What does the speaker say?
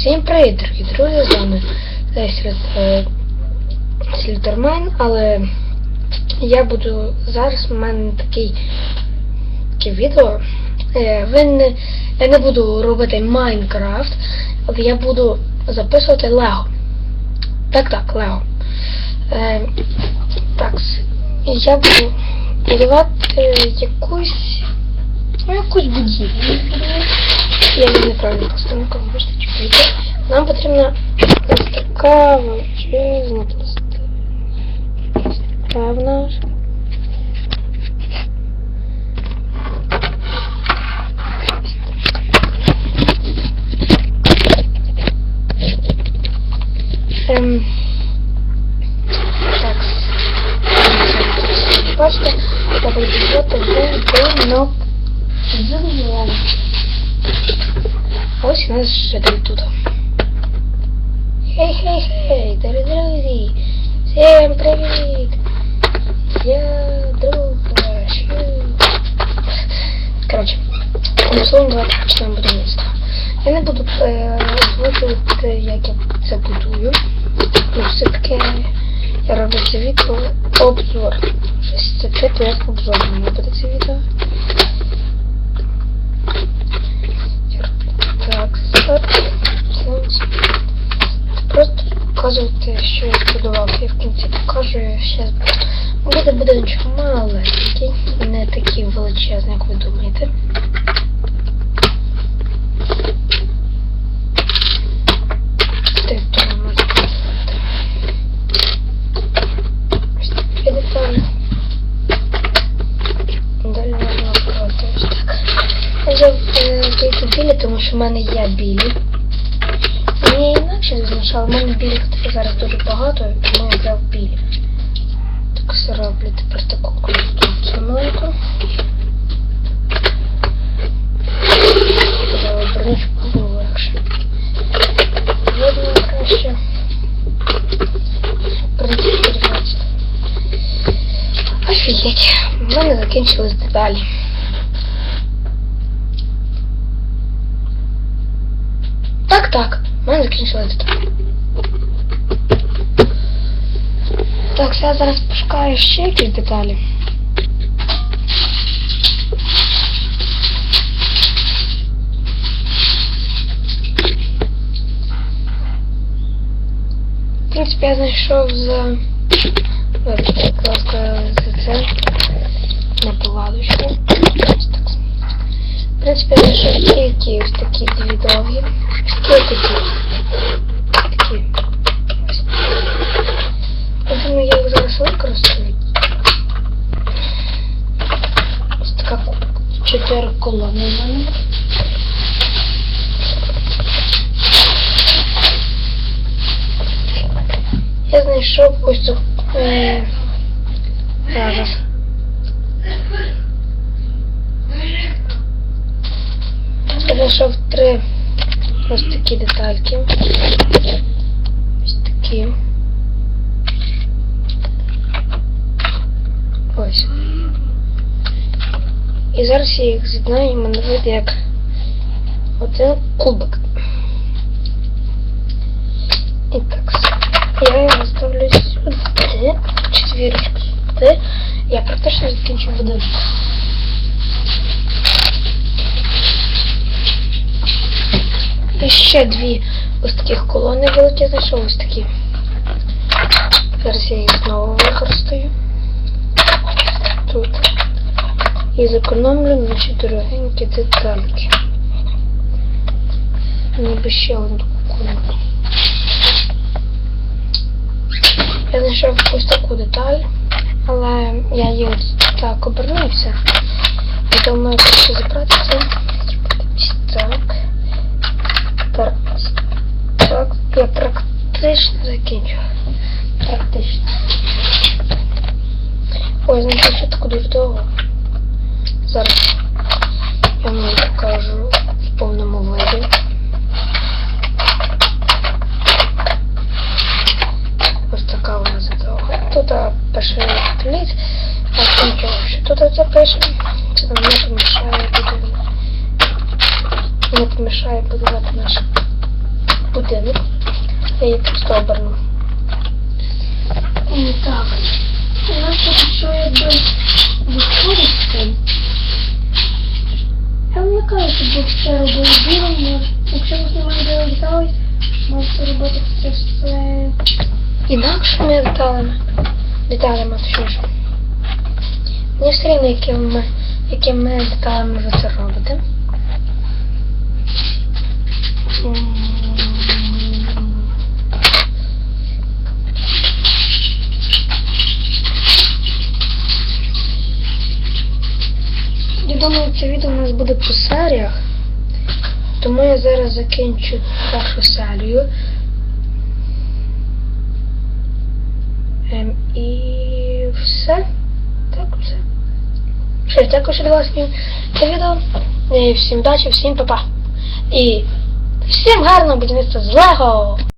Всім привіт, дорогі друзі, з вами е, Слітермен, але я буду зараз у мене таке відео. Е, ви не, я не буду робити Майнкрафт, я буду записувати Лего. Так, так, Лего. Е, так, я буду будувати якусь, ну, якусь будівлю. Я не неправильно поставила, можете чекайте. Нам потрібна ось така величезна пластина. Певна. ж. Ем, так. Бачите, я буду будувати будинок. Будинок. Ось нас житель тут. Хей-хей-хей, дорогі друзі! Всім привіт! Я друг ваш. Коротше, словом, давайте почнемо будівництво. Я не буду е, озвучувати, як я це будую. Ну, все-таки я роблю це відео обзор. Ось це типу як обзор мені буде це відео. Так, стоп. Просто показувати, що я збудував. Я в кінці покажу, я зараз буде будиночок маленький, не такий величезний, як ви думаєте. Ти тут можна поставити. Ось такі деталі. Далі можна обрати ось так. Я взяв е, тільки білі, тому що в мене є білі. Мені інакше зазначало, в мене білих тепер зараз дуже багато, тому я взяв білі. Так все роблю тепер таку маленьку. Взяла бронючку було легше. Краще. В принципі. Офігеть, в мене закінчились деталі. Так, так, в мене закінчилась деталі. Так, я зараз пошукаю ще якісь деталі. В принципі, я знайшов за... Будь ласка, за це на палаточку. В принципі, я знайшов тільки ось такі дві довгі. Такі такі. Такі. Я думаю, я їх зараз використаю. Ось така чотири колони в мене. Я знайшов ось цю е, зараз. Я знайшов три ось такі детальки. Ось такі. Ось. І зараз я їх з'єднаю і мене вийде як один кубик. І так, я його ставлю сюди, четвірочку сюди. Я практично закінчив будинок. Ще дві ось таких колони великі знайшов ось такі. Зараз я їх знову використаю. Тут. І зекономлю наші дорогенькі детальки. Ніби ще одну колонку. Я знайшов ось таку деталь, але я її так обернувся. І думаю, краще забрати це. Зробити ось так. Так. Так, я практично закінчу. Практично. Ой, знаєте, що таку дуже довго. Зараз я вам покажу в повному виді. Ось така вона задовга. Тут перший пліт, а нічого, що тут запишемо. Це нам не помішає будувати. Не помішає будувати наш будинок. Я її просто оберну. Так. У нас тут що якби виходить з цим. Я вам не кажу, щоб все робили білим, якщо ви знімаєте білих деталей, можете робити це все інакшими деталями. Деталями, точніше. Мені все рівно, якими, якими деталями ви це робите. Думаю, це відео у нас буде по серіях. Тому я зараз закінчу першу серію. Ем, і все. Так, все. Що, дякую, що дивилися мені це відео. І всім удачі, всім па-па. І всім гарного будівництва з Лего!